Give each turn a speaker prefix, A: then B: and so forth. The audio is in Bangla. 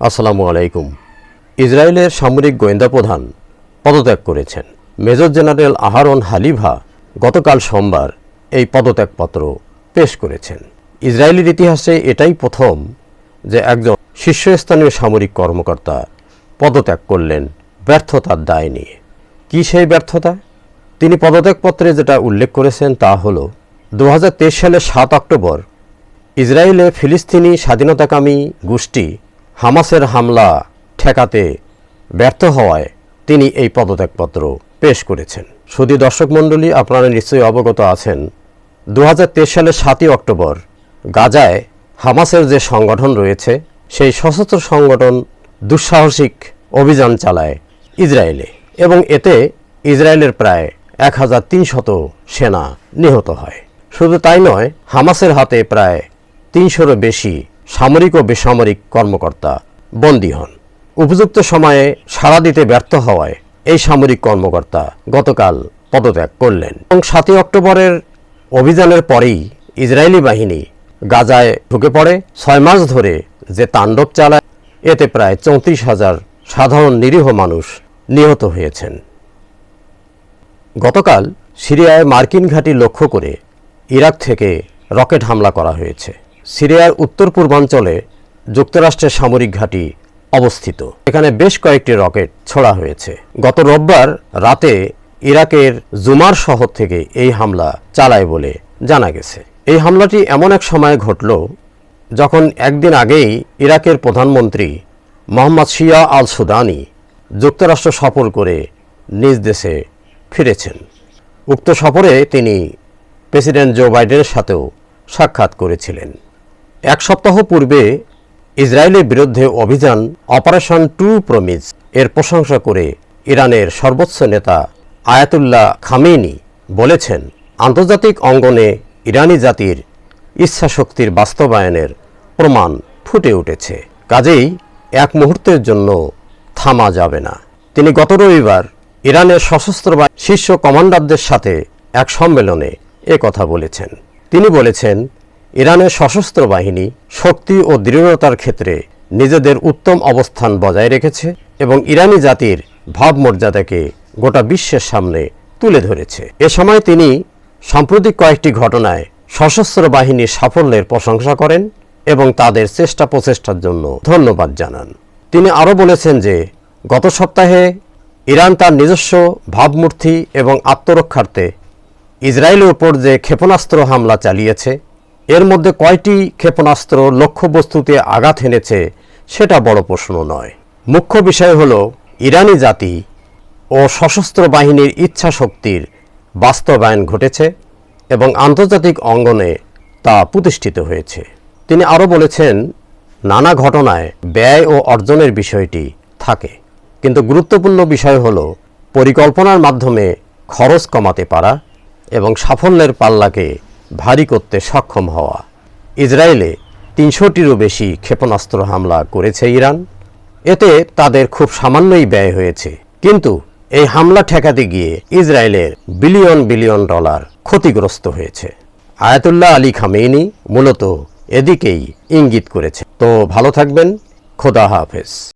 A: আসসালামু আলাইকুম। ইসরায়েলের সামরিক গোয়েন্দা প্রধান পদত্যাগ করেছেন। মেজর জেনারেল আহারন হালিভা গতকাল সোমবার এই পদত্যাগপত্র পেশ করেছেন। ইসরায়েলের ইতিহাসে এটাই প্রথম যে একজন শীর্ষস্থানীয় সামরিক কর্মকর্তা পদত্যাগ করলেন ব্যর্থতার দায় নিয়ে। কী সেই ব্যর্থতা? তিনি পদত্যাগপত্রে যেটা উল্লেখ করেছেন তা হল দু হাজার তেইশ সালের সাত অক্টোবর ইসরায়েলে ফিলিস্তিনি স্বাধীনতাকামী গোষ্ঠী হামাসের হামলা ঠেকাতে ব্যর্থ হওয়ায় তিনি এই পদত্যাগপত্র পেশ করেছেন। শুধু দর্শক মণ্ডলী, আপনারা নিশ্চয়ই অবগত আছেন দু হাজার তেইশ সালের সাতই অক্টোবর গাজায় হামাসের যে সংগঠন রয়েছে, সেই সশস্ত্র সংগঠন দুঃসাহসিক অভিযান চালায় ইসরায়েলে এবং এতে ইসরায়েলের প্রায় এক হাজার তিনশত সেনা নিহত হয়। শুধু তাই নয়, হামাসের হাতে প্রায় তিনশোরও বেশি সামরিক ও বেসামরিক কর্মকর্তা বন্দী হন। উপযুক্ত সময়ে সাড়া দিতে ব্যর্থ হওয়ায় এই সামরিক কর্মকর্তা গতকাল পদত্যাগ করলেন এবং সাতই অক্টোবরের অভিযানের পরেই ইসরায়েলি বাহিনী গাজায় ঢুকে পড়ে। ছয় মাস ধরে যে তাণ্ডব চালায়, এতে প্রায় চৌত্রিশ হাজার সাধারণ নিরীহ মানুষ নিহত হয়েছেন। গতকাল সিরিয়ায় মার্কিন ঘাঁটি লক্ষ্য করে ইরাক থেকে রকেট হামলা করা হয়েছে। সিরিয়ার উত্তর পূর্বাঞ্চলে যুক্তরাষ্ট্রের সামরিক ঘাঁটি অবস্থিত। এখানে বেশ কয়েকটি রকেট ছোড়া হয়েছে। গত রোববার রাতে ইরাকের জুমার শহর থেকে এই হামলা চালায় বলে জানা গেছে। এই হামলাটি এমন এক সময় ঘটল যখন একদিন আগেই ইরাকের প্রধানমন্ত্রী মোহাম্মদ শিয়া আল সুদানি যুক্তরাষ্ট্র সফর করে নিজ দেশে ফিরেছেন। উক্ত সফরে তিনি প্রেসিডেন্ট জো বাইডেনের সাথেও সাক্ষাৎ করেছিলেন। এক সপ্তাহ পূর্বে ইসরায়েলের বিরুদ্ধে অভিযান অপারেশন টু প্রমিজ এর প্রশংসা করে ইরানের সর্বোচ্চ নেতা আয়াতুল্লাহ খামেনি বলেছেন, আন্তর্জাতিক অঙ্গনে ইরানি জাতির ইচ্ছাশক্তির বাস্তবায়নের প্রমাণ ফুটে উঠেছে। কাজেই এক মুহূর্তের জন্য থামা যাবে না। তিনি গত রবিবার ইরানের সশস্ত্র শীর্ষ কমান্ডারদের সাথে এক সম্মেলনে কথা বলেছেন। তিনি বলেছেন ইরানের সশস্ত্র বাহিনী শক্তি ও দৃঢ়তার ক্ষেত্রে নিজেদের উত্তম অবস্থান বজায় রেখেছে এবং ইরানি জাতির ভাবমর্যাদাকে গোটা বিশ্বের সামনে তুলে ধরেছে। এ সময় তিনি সাম্প্রতিক কয়েকটি ঘটনায় সশস্ত্র বাহিনীর সাফল্যের প্রশংসা করেন এবং তাদের চেষ্টা প্রচেষ্টার জন্য ধন্যবাদ জানান। তিনি আরও বলেছেন যে, গত সপ্তাহে ইরান তার নিজস্ব ভাবমূর্তি এবং আত্মরক্ষার্থে ইসরায়েলের উপর যে ক্ষেপণাস্ত্র হামলা চালিয়েছে এর মধ্যে কয়টি ক্ষেপণাস্ত্র লক্ষ্যবস্তুতে আঘাত হেনেছে সেটা বড় প্রশ্ন নয়। মুখ্য বিষয় হল ইরানি জাতি ও সশস্ত্র বাহিনীর ইচ্ছা শক্তির বাস্তবায়ন ঘটেছে এবং আন্তর্জাতিক অঙ্গনে তা প্রতিষ্ঠিত হয়েছে। তিনি আরও বলেছেন, নানা ঘটনায় ব্যয় ও অর্জনের বিষয়টি থাকে, কিন্তু গুরুত্বপূর্ণ বিষয় হল পরিকল্পনার মাধ্যমে খরচ কমাতে পারা এবং সাফল্যের পাল্লাকে ভারী করতে সক্ষম হওয়া। ইসরায়েলে তিনশোটিরও বেশি ক্ষেপণাস্ত্র হামলা করেছে ইরান। এতে তাদের খুব সামান্যই ব্যয় হয়েছে। কিন্তু এই হামলা ঠেকাতে গিয়ে ইসরায়েলের বিলিয়ন বিলিয়ন ডলার ক্ষতিগ্রস্ত হয়েছে। আয়াতুল্লাহ আলী খামেইনি মূলত এদিকেই ইঙ্গিত করেছে। তো ভালো থাকবেন, খোদা হাফেজ।